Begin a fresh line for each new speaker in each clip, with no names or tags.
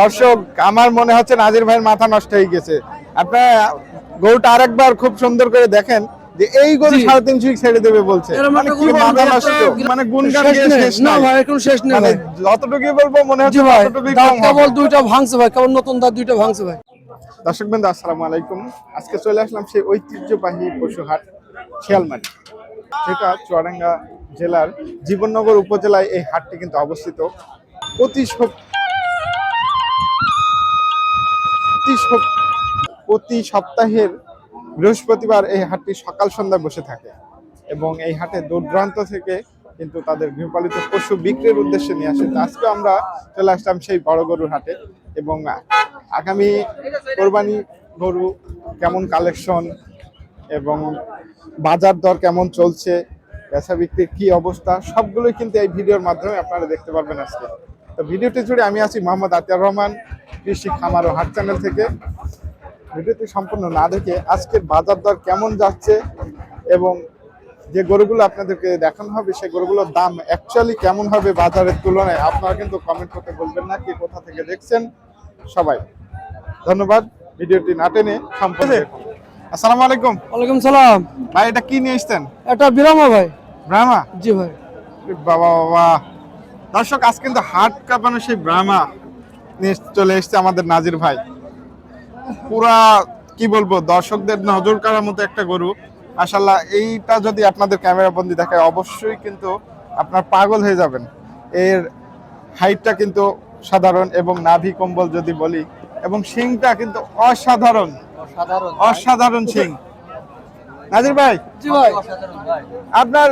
দর্শক আমার মনে হচ্ছে নাজির ভাইয়ের মাথা নষ্ট হয়ে গেছে। আপনার গরুটা আরেকবার খুব সুন্দর করে দেখেন যে এই গরু সাড়ে তিনশো ছেড়ে দেবে বলছে। মানে মাথা নষ্ট? মানে গুনগান
শেষ না ভাই এখন শেষ
মানে
ভাই।
যতটুকুই বলব মনে হচ্ছে ততটুকুই কম
কেবল দুইটা ভাঙছে ভাই কেবল নতুন দাঁত দুইটা ভাঙছে ভাই।
দর্শক বন্ধু আসসালামু আলাইকুম। আজকে চলে আসলাম সেই ঐতিহ্যবাহী পশু হাট শিয়ালমারি যেটা চুয়াডাঙ্গা জেলার জীবননগর উপজেলায় এই হাটটি কিন্তু অবস্থিত। প্রতি প্রতি প্রতি সপ্তাহের বৃহস্পতিবার এই হাটটি সকাল সন্ধ্যা বসে থাকে এবং এই হাটে দূর দূরান্ত থেকে কিন্তু তাদের গৃহপালিত পশু বিক্রির উদ্দেশ্যে নিয়ে আসে। আজকে আমরা চলে আসলাম সেই বড় গরুর হাটে এবং আগামী কোরবানি গরু কেমন কালেকশন এবং বাজার দর কেমন চলছে, বেচা বিক্রির কি অবস্থা, সবগুলোই কিন্তু এই ভিডিওর মাধ্যমে আপনারা দেখতে পারবেন আজকে। তো ভিডিওটি জুড়ে আমি আছি মোহাম্মদ আতিয়ার রহমান কৃষি খামার ও হাট চ্যানেল থেকে। ভিডিওটি সম্পূর্ণ না দেখে আজকের বাজার দর কেমন যাচ্ছে এবং যে গরুগুলো আপনাদেরকে দেখানো হবে সেই গরুগুলোর দাম অ্যাকচুয়ালি কেমন হবে বাজারের তুলনায় আপনারা কিন্তু কমেন্ট করতে বলবেন না কি কোথা থেকে দেখছেন সবাই। ধন্যবাদ ভিডিওটি না টেনে সম্পূর্ণ আসসালামু আলাইকুম।
ওয়ালাইকুম সালাম।
ভাই এটা কি নিয়ে এসছেন?
এটা বিরামা ভাই।
ব্রাহ্মা?
জি ভাই।
বাবা বাবা। দর্শক আজ কিন্তু হাট কাঁপানো সেই ব্রাহ্মা নিয়ে চলে এসছে আমাদের নাজির ভাই। পুরা কি বলব দর্শকদের নজর কাড়ার মতো একটা গরু। মাশাল্লাহ এইটা যদি আপনাদের ক্যামেরা বন্দি দেখায় অবশ্যই কিন্তু আপনার পাগল হয়ে যাবেন। এর হাইটটা কিন্তু সাধারণ এবং নাভি কম্বল যদি বলি এবং শিংটা কিন্তু অসাধারণ। অসাধারণ শিং। নাজির ভাই। আপনার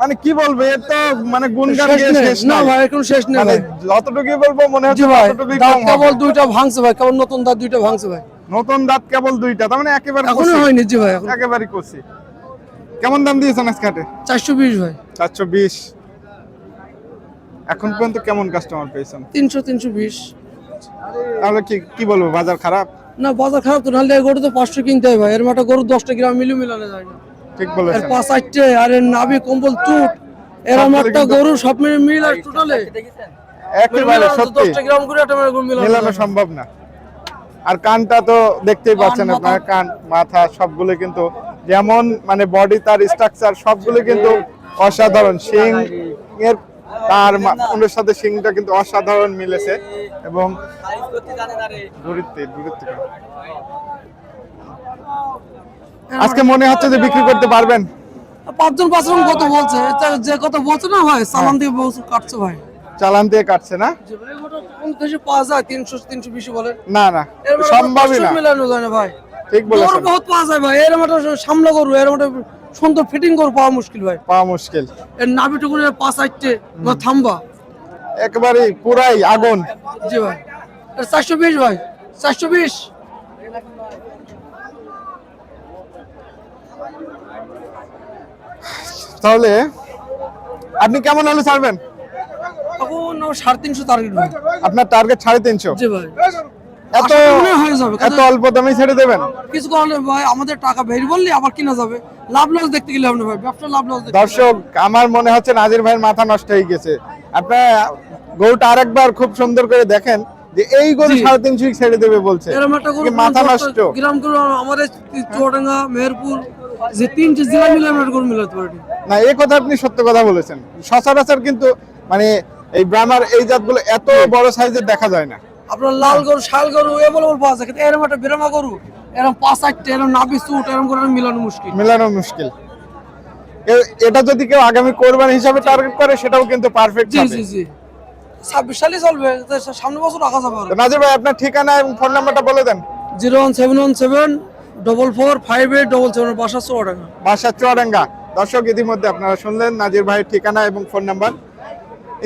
মানে কি বলব? এর তো মানে গুনগান
শেষ না ভাই এখন শেষ নেই
মানে যতটুকুই বলব মনে হচ্ছে
ভাই
ততটুকুই কম
কেবল দুইটা ভাঙছে ভাই কেবল নতুন দাঁত দুইটা ভাঙছে ভাই।
নতুন দাঁত কেবল দুইটা তার মানে একেবারে এখনও
হয়নি জি ভাই
একেবারে কষি। কেমন দাম দিয়েছেন আজকে হাটে?
চারশো বিশ ভাই।
চারশো বিশ। এখন পর্যন্ত কেমন কাস্টমার পেয়েছেন?
তিনশো তিনশো বিশ।
তাহলে কি কি বলব বাজার খারাপ?
না বাজার খারাপ তো নাহলে গরু তো পাঁচশো কিনতে হয় ভাই এর মাঠে গরু দশটা গ্রাম মিলিয়ে মিলানো যায় না।
ঠিক বলেছেন।
পাঁচ চারটে আর এর নাভি কম্বল চুট।
সবগুলো
একটা গরু সব মিলে মিল আর টোটালে।
একেবারে সত্যি।
গ্রাম করে একটা গরু মিলানো।
সম্ভব না। আর কানটা তো দেখতেই পাচ্ছেন। আপনার কান মাথা সবগুলো কিন্তু যেমন মানে বডি তার স্ট্রাকচার সবগুলো কিন্তু অসাধারণ। শিং এর তার মা- ওনার সাথে শিংটা কিন্তু অসাধারণ মিলেছে এবং দূরিত্বে দূরিত্বে। আজকে মনে হচ্ছে যে বিক্রি করতে পারবেন।
পাঁচজন পাঁচজন কত বলছে? যে কত বলছে না ভাই সালান দিয়ে কাটছে ভাই।
চালান দিয়ে কাটছে না?
ভাই ওটা কোন দেশে পাওয়া যায় তিনশো তিনশো বিশ বলেন
না না সম্ভবই না।
মিলানো যায় না ভাই।
ঠিক বলেছেন।
বহুত পাওয়া যায় ভাই এর মতো সামলা গরু এর মতো সুন্দর ফিটিং করে পাওয়া মুশকিল ভাই।
পাওয়া মুশকিল।
এর নাভি টুকুরে পাঁচ আটটে বা থামবা।
একেবারে পুরাই আগুন।
জি ভাই। চারশো বিশ ভাই চারশো বিশ।
তাহলে আপনি কেমন হলে ছাড়বেন?
এখন আমার সাড়ে তিনশো টার্গেট
আপনার টার্গেট সাড়ে তিনশো।
জি ভাই।
এত
হয়ে যাবে
এত অল্প দামে ছেড়ে দেবেন?
কিছু করলে ভাই আমাদের টাকা বের বললে আবার কিনা যাবে। লাভ লস দেখতে গেলে আপনি ভাই ব্যবসা লাভ লস
দর্শক আমার মনে হচ্ছে নাজির ভাইয়ের মাথা নষ্ট হয়ে গেছে। আপনার গরুটা আরেকবার খুব সুন্দর করে দেখেন যে এই গরু সাড়ে তিনশো ছেড়ে দেবে বলছে। মাথা নষ্ট?
গ্রাম আমাদের চুয়াডাঙ্গা মেহেরপুর যে তিনটে জেলা মিলে আমরা গরু মিলাতে পারি।
না এই কথা আপনি সত্য কথা বলেছেন। সচরাচর কিন্তু মানে এই ব্রাহ্মার এই জাতগুলো এত বড় সাইজের দেখা যায় না।
আপনার লাল গরু শাল গরু পাওয়া যায় কিন্তু এরকম একটা বেরামা গরু এরকম পাঁচ আটটে এরকম নাবি সুট এরকম করে মিলানো মুশকিল।
মেলানো মুশকিল। এটা যদি কেউ আগামী কোরবানি হিসাবে টার্গেট করে সেটাও কিন্তু পারফেক্ট
জি জি জি। ছাব্বিশ সালে চলবে তো সামনে বছর রাখা যাবে
নাজির ভাই আপনার ঠিকানা এবং ফোন নাম্বারটা বলে দেন।
Zero one seven one seven double four five eight double seven বাসা চুয়াডাঙ্গা।
বাসা চুয়াডাঙ্গা। দর্শক, ইতিমধ্যে আপনারা শুনলেন নাজির ভাইয়ের ঠিকানা এবং ফোন নাম্বার।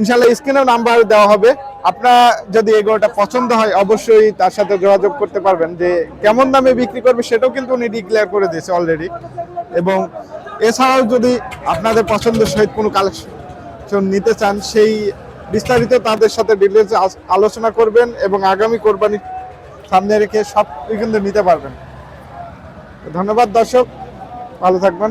ইনশাল্লাহ স্ক্রিনেও নাম্বার দেওয়া হবে। আপনার যদি এগুলোটা পছন্দ হয়, অবশ্যই তার সাথে যোগাযোগ করতে পারবেন যে কেমন দামে বিক্রি করবে সেটাও কিন্তু উনি ডিক্লেয়ার করে দিয়েছে অলরেডি এবং এছাড়াও যদি আপনাদের পছন্দের সহিত কোনো কালেকশন নিতে চান, সেই বিস্তারিত তাদের সাথে ডিটেলস আলোচনা করবেন এবং আগামী কোরবানি সামনে রেখে সব কিন্তু নিতে পারবেন। ধন্যবাদ দর্শক ভালো থাকবেন।